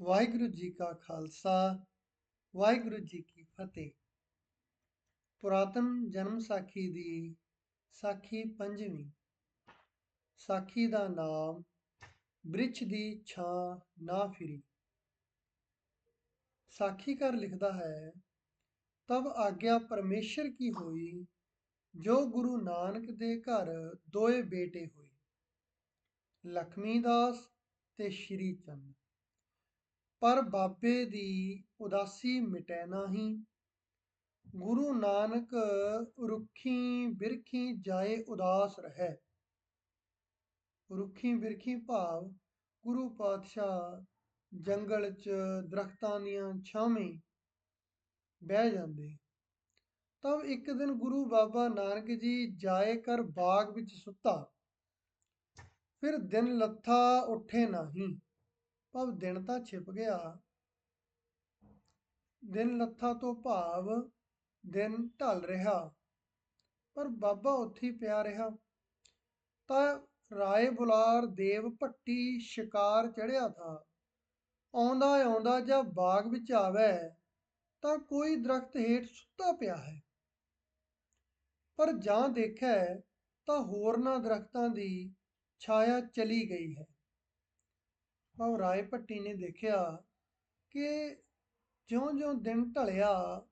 ਵਾਹਿਗੁਰੂ ਜੀ ਕਾ ਖਾਲਸਾ, ਵਾਹਿਗੁਰੂ ਜੀ ਕੀ ਫਤਿਹ। ਪੁਰਾਤਨ ਜਨਮ ਸਾਖੀ ਦੀ ਸਾਖੀ ਪੰਜਵੀਂ। ਸਾਖੀ ਦਾ ਨਾਮ ਬ੍ਰਿਛ ਦੀ ਛਾਂ ਨਾ ਫਿਰੀ। ਸਾਖੀਕਾਰ ਲਿਖਦਾ ਹੈ, ਤਬ ਆਗਿਆ ਪਰਮੇਸ਼ਰ ਕੀ ਹੋਈ, ਜੋ ਗੁਰੂ ਨਾਨਕ ਦੇ ਘਰ ਦੋਏ ਬੇਟੇ ਹੋਏ। ਲਖਮੀ ਦਾਸ ਤੇ ਸ਼੍ਰੀ ਚੰਦ। ਪਰ ਬਾਬੇ ਦੀ ਉਦਾਸੀ ਮਿਟੈ ਨਾਹੀ। ਗੁਰੂ ਨਾਨਕ ਰੁੱਖੀ ਬਿਰਖੀ ਜਾਏ ਉਦਾਸ ਰਹਿ। ਰੁੱਖੀ ਬਿਰਖੀ ਭਾਵ ਗੁਰੂ ਪਾਤਸ਼ਾਹ ਜੰਗਲ 'ਚ ਦਰਖਤਾਂ ਦੀਆਂ ਛਾਵੇਂ ਬਹਿ ਜਾਂਦੇ। ਤਬ ਇੱਕ ਦਿਨ ਗੁਰੂ ਬਾਬਾ ਨਾਨਕ ਜੀ ਜਾਏ ਕਰ ਬਾਗ ਵਿੱਚ ਸੁੱਤਾ। ਫਿਰ ਦਿਨ ਲੱਥਾ ਉੱਠੇ ਨਹੀਂ। ਭਾਵ ਦਿਨ ਤਾਂ ਛਿਪ ਗਿਆ। ਦਿਨ ਲੱਥਾ ਤੋਂ ਭਾਵ ਦਿਨ ਢਲ ਰਿਹਾ। ਪਰ ਬਾਬਾ ਉੱਥੇ ਪਿਆ ਰਿਹਾ। ਤਾਂ ਰਾਏ ਬੁਲਾਰ ਦੇਵ ਭੱਟੀ ਸ਼ਿਕਾਰ ਚੜਿਆ ਥਾ। ਆਉਂਦਾ ਆਉਂਦਾ ਜਦ ਬਾਗ ਵਿੱਚ ਆਵੇ, ਤਾਂ ਕੋਈ ਦਰਖਤ ਹੇਠ ਸੁੱਤਾ ਪਿਆ ਹੈ। ਪਰ ਜਾਂ ਦੇਖੈ, ਤਾਂ ਹੋਰਨਾਂ ਦਰਖਤਾਂ ਦੀ ਛਾਇਆ ਚਲੀ ਗਈ ਹੈ। ਭਾਵ ਰਾਏ ਭੱਟੀ ਨੇ ਦੇਖਿਆ ਕਿ ਜਿਉਂ-ਜਿਉਂ ਦਿਨ ਢਲਿਆ,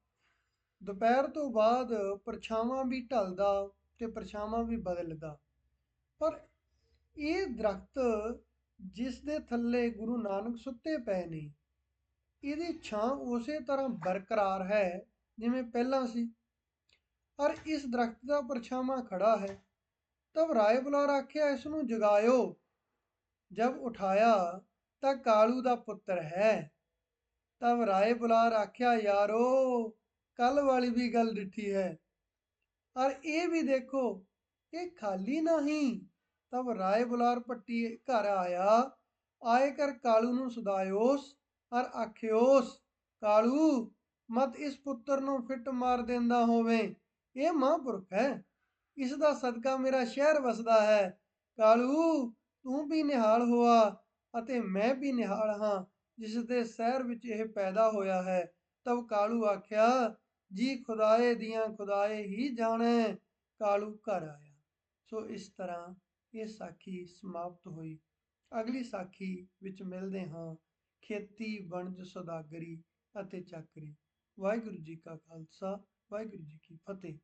ਦੁਪਹਿਰ ਤੋਂ ਬਾਅਦ ਪਰਛਾਵਾਂ ਵੀ ਢਲਦਾ ਤੇ ਪਰਛਾਵਾਂ ਵੀ ਬਦਲਦਾ। ਪਰ ਇਹ ਦਰਖਤ ਜਿਸ ਦੇ ਥੱਲੇ ਗੁਰੂ ਨਾਨਕ ਸੁੱਤੇ ਪਏ ਨੇ, ਇਹਦੀ ਛਾਂ ਉਸੇ ਤਰ੍ਹਾਂ ਬਰਕਰਾਰ ਹੈ ਜਿਵੇਂ ਪਹਿਲਾਂ ਸੀ। ਪਰ ਇਸ ਦਰਖਤ ਦਾ ਪਰਛਾਵਾਂ ਖੜਾ ਹੈ, ਤਬ ਰਾਏ ਬੁਲਾਰ ਆਖਿਆ ਇਸ ਨੂੰ ਜਗਾਇਓ। ਜਦ ਉਠਾਇਆ ਤਾਂ ਕਾਲੂ ਦਾ ਪੁੱਤਰ ਹੈ। ਤਬ ਰਾਏ ਬੁਲਾਰ ਆਖਿਆ ਯਾਰੋ ਕੱਲ ਵਾਲੀ ਵੀ ਗੱਲ ਡਿੱਠੀ ਹੈ। ਔਰ ਇਹ ਵੀ ਦੇਖੋ ਇਹ ਖਾਲੀ ਨਹੀਂ ਤਬ ਰਾਏ ਬੁਲਾਰ ਪੱਟੀ ਘਰ ਆਇਆ। ਆਏ ਕਰ ਕਾਲੂ ਨੂੰ ਸਦਾਇਓਸ ਔਰ ਆਖਿਓਸ, ਕਾਲੂ, ਮਤ ਇਸ ਪੁੱਤਰ ਨੂੰ ਫਿੱਟ ਮਾਰ ਦਿੰਦਾ ਹੋਵੇ। ਇਹ ਮਹਾਂਪੁਰਖ ਹੈ। ਇਸ ਦਾ ਸਦਕਾ ਮੇਰਾ ਸ਼ਹਿਰ ਵਸਦਾ ਹੈ। ਕਾਲੂ, ਤੂੰ ਵੀ ਨਿਹਾਲ ਹੋਆ। ਅਤੇ ਮੈਂ ਵੀ ਨਿਹਾਲ ਹਾਂ ਜਿਸ ਦੇ ਸ਼ਹਿਰ ਵਿੱਚ ਇਹ ਪੈਦਾ ਹੋਇਆ ਹੈ। ਤਬ ਕਾਲੂ ਆਖਿਆ, ਜੀ ਖੁਦਾਏ ਦੀਆਂ ਖੁਦਾਏ ਹੀ ਜਾਣੇ, ਕਾਲੂ ਘਰ ਆਇਆ। ਸੋ ਇਸ ਤਰ੍ਹਾਂ ਇਹ ਸਾਖੀ ਸਮਾਪਤ ਹੋਈ। ਅਗਲੀ ਸਾਖੀ ਵਿੱਚ ਮਿਲਦੇ ਹਾਂ। ਖੇਤੀ, ਵਣਜ, ਸੌਦਾਗਰੀ ਅਤੇ ਚੱਕਰੀ। ਵਾਹਿਗੁਰੂ ਜੀ ਕਾ ਖਾਲਸਾ, ਵਾਹਿਗੁਰੂ ਜੀ ਕੀ ਫਤਿਹ।